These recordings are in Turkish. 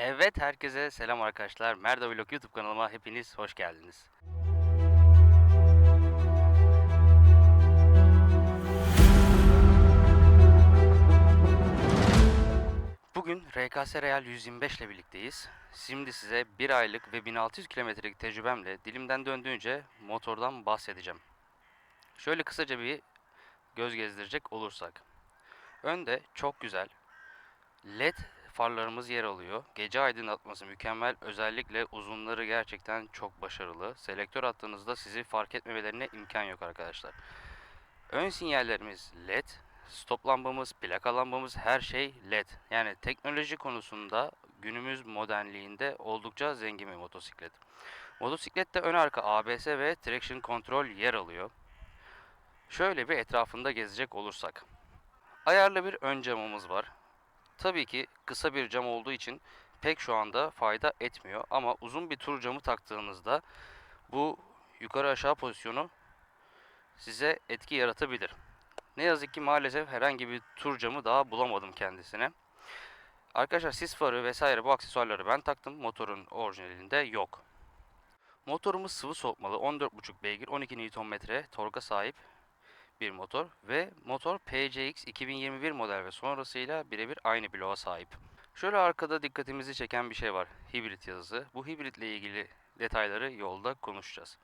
Evet herkese selam arkadaşlar. Merda Vlog YouTube kanalıma hepiniz hoş geldiniz. Bugün RKS Real 125 ile birlikteyiz. Şimdi size bir aylık ve 1600 kilometrelik tecrübemle dilimden döndüğünce motordan bahsedeceğim. Şöyle kısaca bir göz gezdirecek olursak. Önde çok güzel LED farlarımız yer alıyor. Gece aydınlatması mükemmel. Özellikle uzunları gerçekten çok başarılı. Selektör attığınızda sizi fark etmemelerine imkan yok arkadaşlar. Ön sinyallerimiz LED. Stop lambamız, plaka lambamız her şey LED. Yani teknoloji konusunda günümüz modernliğinde oldukça zengin bir motosiklet. Motosiklette ön arka ABS ve traction control yer alıyor. Şöyle bir etrafında gezecek olursak. Ayarlı bir ön camımız var. Tabii ki kısa bir cam olduğu için pek şu anda fayda etmiyor ama uzun bir tur camı taktığınızda bu yukarı aşağı pozisyonu size etki yaratabilir. Ne yazık ki maalesef herhangi bir tur camı daha bulamadım kendisine. Arkadaşlar sis farı vesaire bu aksesuarları ben taktım. Motorun orijinalinde yok. Motorumuz sıvı soğutmalı 14.5 beygir 12 Nm torka sahip bir motor ve motor PCX 2021 model ve sonrasıyla birebir aynı bloğa sahip. Şöyle arkada dikkatimizi çeken bir şey var. Hibrit yazısı. Bu hibritle ilgili detayları yolda konuşacağız.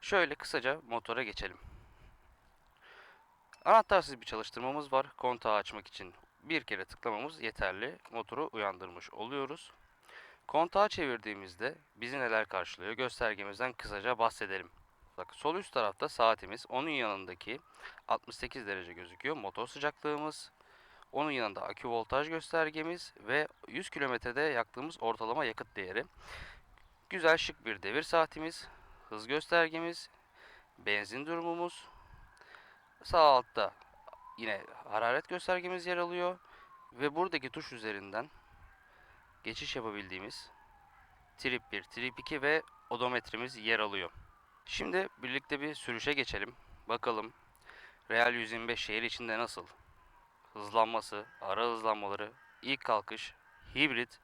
Şöyle kısaca motora geçelim. Anahtarsız bir çalıştırmamız var. Kontağı açmak için bir kere tıklamamız yeterli. Motoru uyandırmış oluyoruz. Kontağı çevirdiğimizde bizi neler karşılıyor göstergemizden kısaca bahsedelim. Bak sol üst tarafta saatimiz, onun yanındaki 68 derece gözüküyor. Motor sıcaklığımız, onun yanında akü voltaj göstergemiz ve 100 kilometrede yaktığımız ortalama yakıt değeri. Güzel şık bir devir saatimiz, hız göstergemiz, benzin durumumuz. Sağ altta yine hararet göstergemiz yer alıyor ve buradaki tuş üzerinden geçiş yapabildiğimiz trip 1, trip 2 ve odometremiz yer alıyor. Şimdi birlikte bir sürüşe geçelim. Bakalım Real 125 şehir içinde nasıl? Hızlanması, ara hızlanmaları, ilk kalkış, hibrit,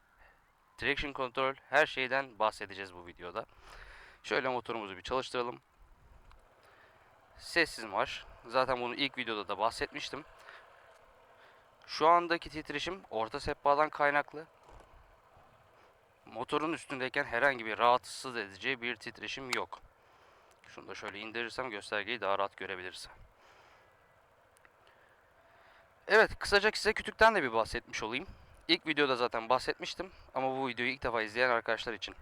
traction control her şeyden bahsedeceğiz bu videoda. Şöyle motorumuzu bir çalıştıralım. Sessiz marş. Zaten bunu ilk videoda da bahsetmiştim. Şu andaki titreşim orta sehpadan kaynaklı. Motorun üstündeyken herhangi bir rahatsız edici bir titreşim yok. Şunu da şöyle indirirsem göstergeyi daha rahat görebilirsin. Evet, kısaca size kütükten de bir bahsetmiş olayım. İlk videoda zaten bahsetmiştim ama bu videoyu ilk defa izleyen arkadaşlar için.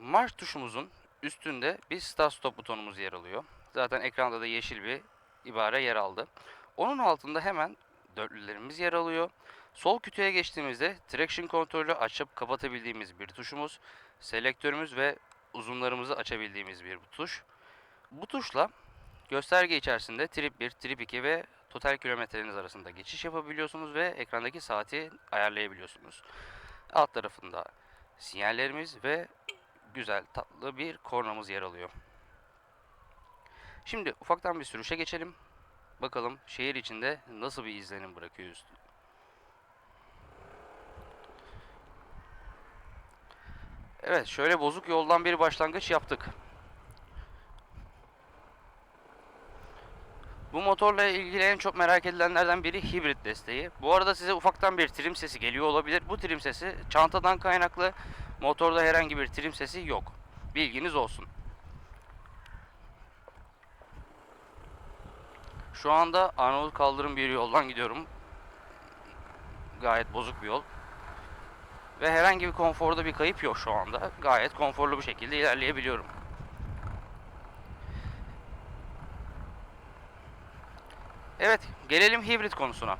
Marş tuşumuzun üstünde bir start stop butonumuz yer alıyor. Zaten ekranda da yeşil bir ibare yer aldı. Onun altında hemen dörtlülerimiz yer alıyor. Sol kütüğe geçtiğimizde traction kontrolü açıp kapatabildiğimiz bir tuşumuz, selektörümüz ve uzunlarımızı açabildiğimiz bir tuş. Bu tuşla gösterge içerisinde trip 1, trip 2 ve total kilometreleriniz arasında geçiş yapabiliyorsunuz ve ekrandaki saati ayarlayabiliyorsunuz. Alt tarafında sinyallerimiz ve güzel tatlı bir kornamız yer alıyor. Şimdi ufaktan bir sürüşe geçelim. Bakalım şehir içinde nasıl bir izlenim bırakıyor Evet şöyle bozuk yoldan bir başlangıç yaptık. Bu motorla ilgili en çok merak edilenlerden biri hibrit desteği. Bu arada size ufaktan bir trim sesi geliyor olabilir. Bu trim sesi çantadan kaynaklı. Motorda herhangi bir trim sesi yok. Bilginiz olsun. Şu anda Arnavut kaldırım bir yoldan gidiyorum. Gayet bozuk bir yol. Ve herhangi bir konforda bir kayıp yok şu anda. Gayet konforlu bir şekilde ilerleyebiliyorum. Evet, gelelim hibrit konusuna.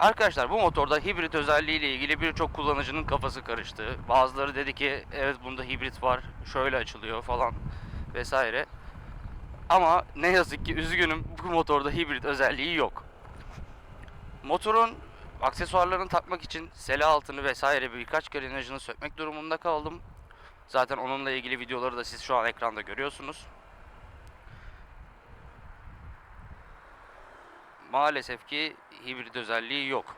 Arkadaşlar bu motorda hibrit özelliği ile ilgili birçok kullanıcının kafası karıştı. Bazıları dedi ki evet bunda hibrit var, şöyle açılıyor falan vesaire. Ama ne yazık ki üzgünüm bu motorda hibrit özelliği yok. Motorun aksesuarlarını takmak için sele altını vesaire birkaç enerjini sökmek durumunda kaldım. Zaten onunla ilgili videoları da siz şu an ekranda görüyorsunuz. Maalesef ki hibrit özelliği yok.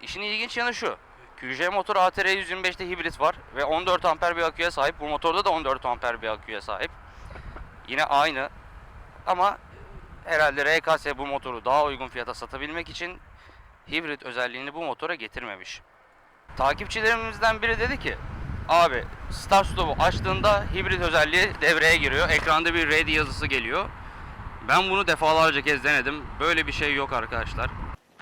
İşin ilginç yanı şu. QJ motor ATR 125'te hibrit var ve 14 amper bir aküye sahip. Bu motorda da 14 amper bir aküye sahip. Yine aynı ama herhalde RKS bu motoru daha uygun fiyata satabilmek için hibrit özelliğini bu motora getirmemiş. Takipçilerimizden biri dedi ki abi start stop'u açtığında hibrit özelliği devreye giriyor. Ekranda bir ready yazısı geliyor. Ben bunu defalarca kez denedim. Böyle bir şey yok arkadaşlar.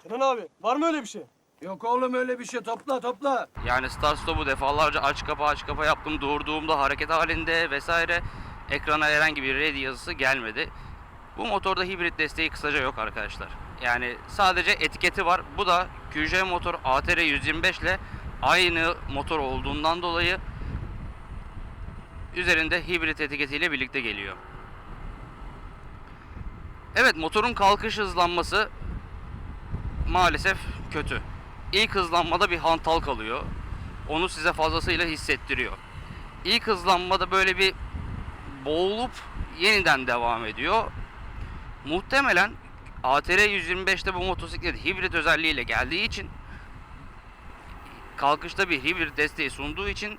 Kenan abi var mı öyle bir şey? Yok oğlum öyle bir şey topla topla. Yani start stop'u defalarca aç kapa aç kapa yaptım. Durduğumda hareket halinde vesaire ekrana herhangi bir ready yazısı gelmedi. Bu motorda hibrit desteği kısaca yok arkadaşlar. Yani sadece etiketi var. Bu da QJ motor ATR 125 ile aynı motor olduğundan dolayı üzerinde hibrit etiketiyle birlikte geliyor. Evet motorun kalkış hızlanması maalesef kötü. İlk hızlanmada bir hantal kalıyor. Onu size fazlasıyla hissettiriyor. İlk hızlanmada böyle bir boğulup yeniden devam ediyor. Muhtemelen ATR 125'te bu motosiklet hibrit özelliğiyle geldiği için kalkışta bir hibrit desteği sunduğu için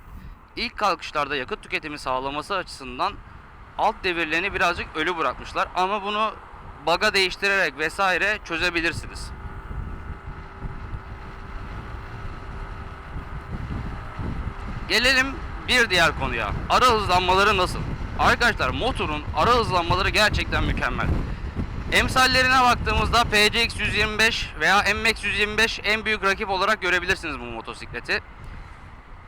ilk kalkışlarda yakıt tüketimi sağlaması açısından alt devirlerini birazcık ölü bırakmışlar ama bunu baga değiştirerek vesaire çözebilirsiniz. Gelelim bir diğer konuya. Ara hızlanmaları nasıl? Arkadaşlar motorun ara hızlanmaları gerçekten mükemmel. Emsallerine baktığımızda PCX 125 veya MX 125 en büyük rakip olarak görebilirsiniz bu motosikleti.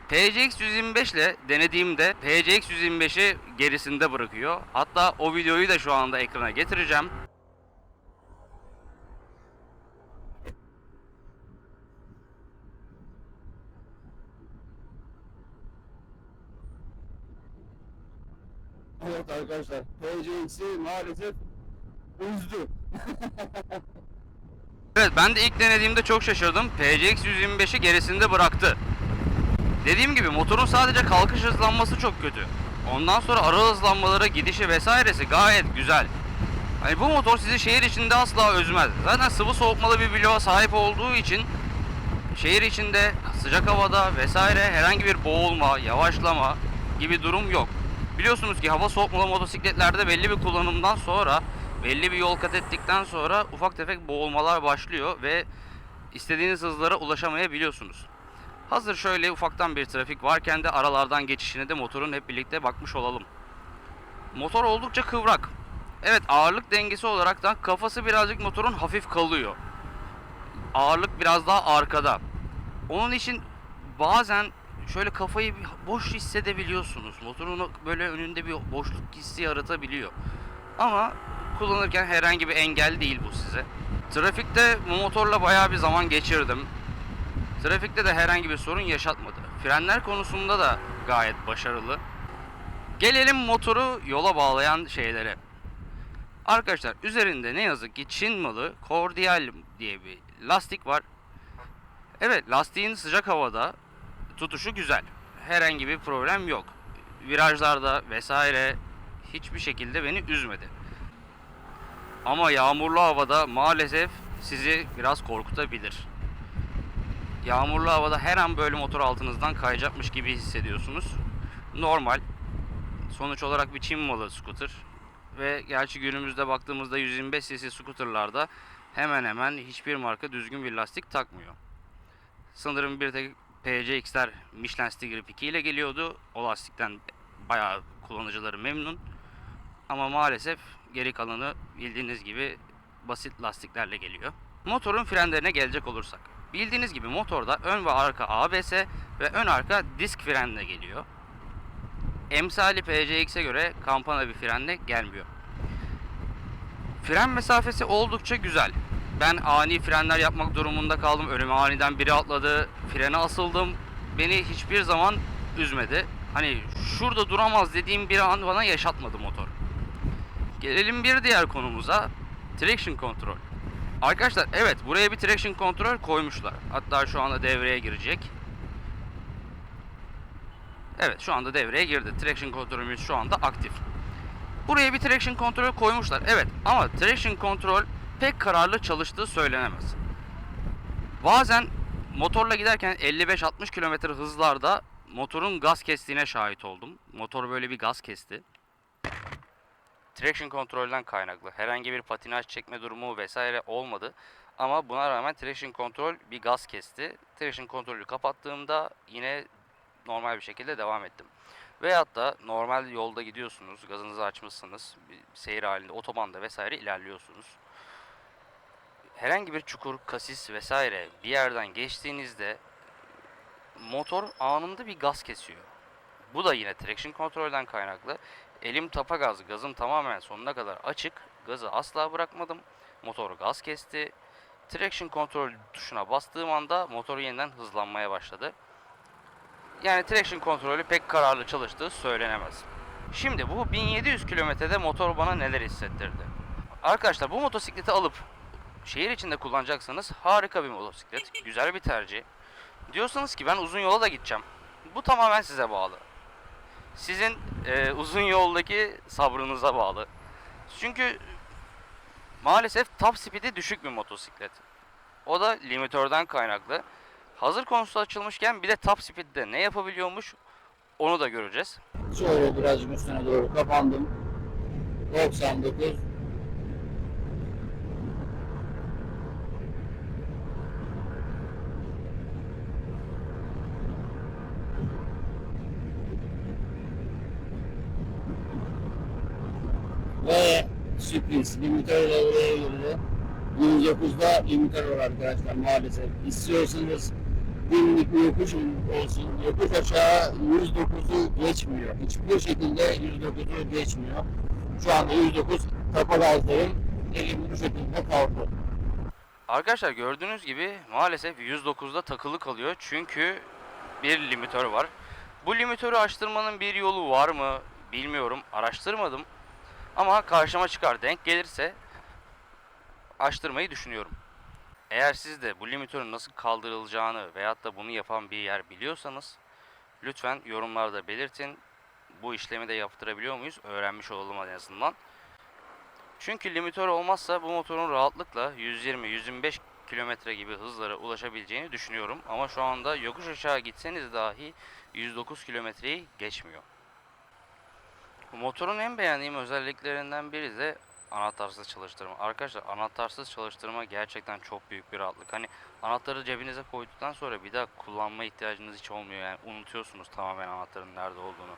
PCX 125 ile denediğimde PCX 125'i gerisinde bırakıyor. Hatta o videoyu da şu anda ekrana getireceğim. Evet arkadaşlar PCX'i maalesef üzdü. Evet ben de ilk denediğimde çok şaşırdım. PCX 125'i gerisinde bıraktı. Dediğim gibi motorun sadece kalkış hızlanması çok kötü. Ondan sonra ara hızlanmaları, gidişi vesairesi gayet güzel. Hani bu motor sizi şehir içinde asla özmez. Zaten sıvı soğutmalı bir bloğa sahip olduğu için şehir içinde sıcak havada vesaire herhangi bir boğulma, yavaşlama gibi durum yok. Biliyorsunuz ki hava soğutmalı motosikletlerde belli bir kullanımdan sonra belli bir yol kat ettikten sonra ufak tefek boğulmalar başlıyor ve istediğiniz hızlara ulaşamayabiliyorsunuz. Hazır şöyle ufaktan bir trafik varken de aralardan geçişine de motorun hep birlikte bakmış olalım. Motor oldukça kıvrak. Evet ağırlık dengesi olarak da kafası birazcık motorun hafif kalıyor. Ağırlık biraz daha arkada. Onun için bazen şöyle kafayı boş hissedebiliyorsunuz. Motorun böyle önünde bir boşluk hissi yaratabiliyor. Ama kullanırken herhangi bir engel değil bu size. Trafikte bu motorla bayağı bir zaman geçirdim. Trafikte de herhangi bir sorun yaşatmadı. Frenler konusunda da gayet başarılı. Gelelim motoru yola bağlayan şeylere. Arkadaşlar üzerinde ne yazık ki Çin malı Cordial diye bir lastik var. Evet lastiğin sıcak havada tutuşu güzel. Herhangi bir problem yok. Virajlarda vesaire hiçbir şekilde beni üzmedi. Ama yağmurlu havada maalesef sizi biraz korkutabilir. Yağmurlu havada her an böyle motor altınızdan kayacakmış gibi hissediyorsunuz. Normal. Sonuç olarak bir Çin malı scooter. Ve gerçi günümüzde baktığımızda 125 cc scooterlarda hemen hemen hiçbir marka düzgün bir lastik takmıyor. Sanırım bir tek PCX'ler Michelin Sticker 2 ile geliyordu. O lastikten bayağı kullanıcıları memnun. Ama maalesef geri kalanı bildiğiniz gibi basit lastiklerle geliyor. Motorun frenlerine gelecek olursak. Bildiğiniz gibi motorda ön ve arka ABS ve ön arka disk frenle geliyor. Emsali PCX'e göre kampana bir frenle gelmiyor. Fren mesafesi oldukça güzel. Ben ani frenler yapmak durumunda kaldım. Önüme aniden biri atladı. Frene asıldım. Beni hiçbir zaman üzmedi. Hani şurada duramaz dediğim bir an bana yaşatmadı motor. Gelelim bir diğer konumuza. Traction control. Arkadaşlar evet buraya bir traction control koymuşlar. Hatta şu anda devreye girecek. Evet şu anda devreye girdi. Traction kontrolümüz şu anda aktif. Buraya bir traction kontrol koymuşlar. Evet ama traction kontrol pek kararlı çalıştığı söylenemez. Bazen motorla giderken 55-60 km hızlarda motorun gaz kestiğine şahit oldum. Motor böyle bir gaz kesti. Traction kontrolden kaynaklı. Herhangi bir patinaj çekme durumu vesaire olmadı. Ama buna rağmen traction kontrol bir gaz kesti. Traction kontrolü kapattığımda yine normal bir şekilde devam ettim. Veyahut da normal yolda gidiyorsunuz, gazınızı açmışsınız, seyir halinde otobanda vesaire ilerliyorsunuz. Herhangi bir çukur, kasis vesaire bir yerden geçtiğinizde motor anında bir gaz kesiyor. Bu da yine traction kontrolden kaynaklı. Elim tapa gaz, gazım tamamen sonuna kadar açık. Gazı asla bırakmadım. Motor gaz kesti. Traction kontrol tuşuna bastığım anda motor yeniden hızlanmaya başladı. Yani traction kontrolü pek kararlı çalıştığı söylenemez. Şimdi bu 1700 kilometrede motor bana neler hissettirdi? Arkadaşlar bu motosikleti alıp şehir içinde kullanacaksanız harika bir motosiklet, güzel bir tercih. Diyorsanız ki ben uzun yola da gideceğim. Bu tamamen size bağlı. Sizin e, uzun yoldaki sabrınıza bağlı. Çünkü maalesef top speed'i düşük bir motosiklet. O da limitörden kaynaklı. Hazır konusu açılmışken bir de top speed'de ne yapabiliyormuş onu da göreceğiz. Şöyle birazcık üstüne doğru kapandım. 99. Ve sürpriz limitör devreye girdi. 109'da limitör var arkadaşlar maalesef. İstiyorsanız bir yokuş olsun. Yokuş aşağı 109'u geçmiyor. Hiçbir şekilde 109'u geçmiyor. Şu anda 109 tapa gazdayım. Elim bu şekilde kaldı. Arkadaşlar gördüğünüz gibi maalesef 109'da takılı kalıyor çünkü bir limitör var. Bu limitörü açtırmanın bir yolu var mı bilmiyorum araştırmadım ama karşıma çıkar denk gelirse açtırmayı düşünüyorum. Eğer siz de bu limitörün nasıl kaldırılacağını veyahut da bunu yapan bir yer biliyorsanız lütfen yorumlarda belirtin. Bu işlemi de yaptırabiliyor muyuz öğrenmiş olalım en azından. Çünkü limitör olmazsa bu motorun rahatlıkla 120-125 kilometre gibi hızlara ulaşabileceğini düşünüyorum. Ama şu anda yokuş aşağı gitseniz dahi 109 kilometreyi geçmiyor. Motorun en beğendiğim özelliklerinden biri de anahtarsız çalıştırma. Arkadaşlar anahtarsız çalıştırma gerçekten çok büyük bir rahatlık. Hani anahtarı cebinize koyduktan sonra bir daha kullanma ihtiyacınız hiç olmuyor. Yani unutuyorsunuz tamamen anahtarın nerede olduğunu.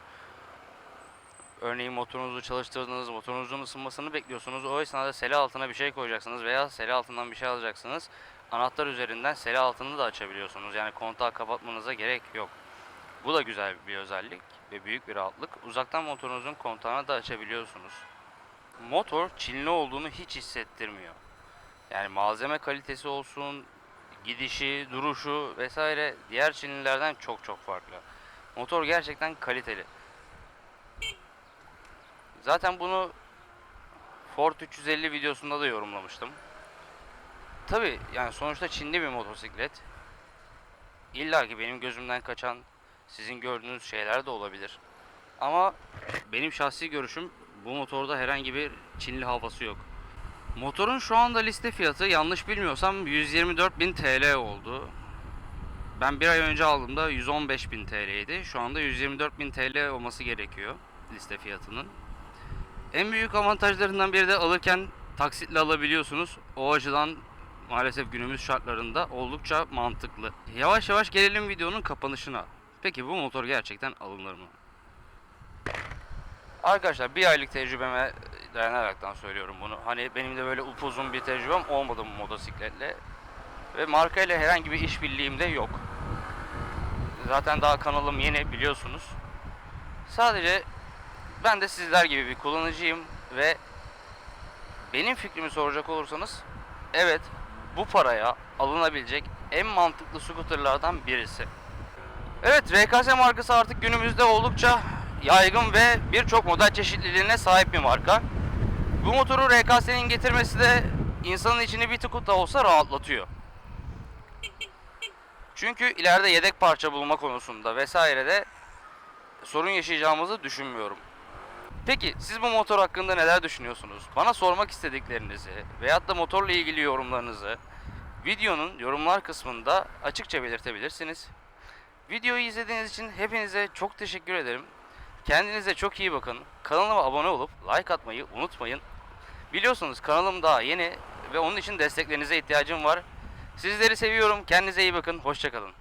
Örneğin motorunuzu çalıştırdınız, motorunuzun ısınmasını bekliyorsunuz. O esnada sele altına bir şey koyacaksınız veya sele altından bir şey alacaksınız. Anahtar üzerinden sele altını da açabiliyorsunuz. Yani kontağı kapatmanıza gerek yok. Bu da güzel bir özellik ve büyük bir rahatlık. Uzaktan motorunuzun kontağını da açabiliyorsunuz. Motor çinli olduğunu hiç hissettirmiyor. Yani malzeme kalitesi olsun, gidişi, duruşu vesaire diğer çinlilerden çok çok farklı. Motor gerçekten kaliteli. Zaten bunu Ford 350 videosunda da yorumlamıştım. Tabi yani sonuçta Çinli bir motosiklet. İlla ki benim gözümden kaçan sizin gördüğünüz şeyler de olabilir. Ama benim şahsi görüşüm bu motorda herhangi bir Çinli havası yok. Motorun şu anda liste fiyatı yanlış bilmiyorsam 124.000 TL oldu. Ben bir ay önce aldığımda 115.000 TL'ydi. Şu anda 124.000 TL olması gerekiyor liste fiyatının. En büyük avantajlarından biri de alırken taksitle alabiliyorsunuz. O açıdan maalesef günümüz şartlarında oldukça mantıklı. Yavaş yavaş gelelim videonun kapanışına. Peki bu motor gerçekten alınır mı? Arkadaşlar bir aylık tecrübeme dayanaraktan söylüyorum bunu. Hani benim de böyle upuzun bir tecrübem olmadı bu motosikletle. Ve markayla herhangi bir işbirliğim de yok. Zaten daha kanalım yeni biliyorsunuz. Sadece ben de sizler gibi bir kullanıcıyım ve benim fikrimi soracak olursanız evet bu paraya alınabilecek en mantıklı scooterlardan birisi. Evet RKS markası artık günümüzde oldukça yaygın ve birçok model çeşitliliğine sahip bir marka. Bu motoru RKS'nin getirmesi de insanın içini bir tık da olsa rahatlatıyor. Çünkü ileride yedek parça bulma konusunda vesairede sorun yaşayacağımızı düşünmüyorum. Peki siz bu motor hakkında neler düşünüyorsunuz? Bana sormak istediklerinizi veyahut da motorla ilgili yorumlarınızı videonun yorumlar kısmında açıkça belirtebilirsiniz. Videoyu izlediğiniz için hepinize çok teşekkür ederim. Kendinize çok iyi bakın. Kanalıma abone olup like atmayı unutmayın. Biliyorsunuz kanalım daha yeni ve onun için desteklerinize ihtiyacım var. Sizleri seviyorum. Kendinize iyi bakın. Hoşçakalın.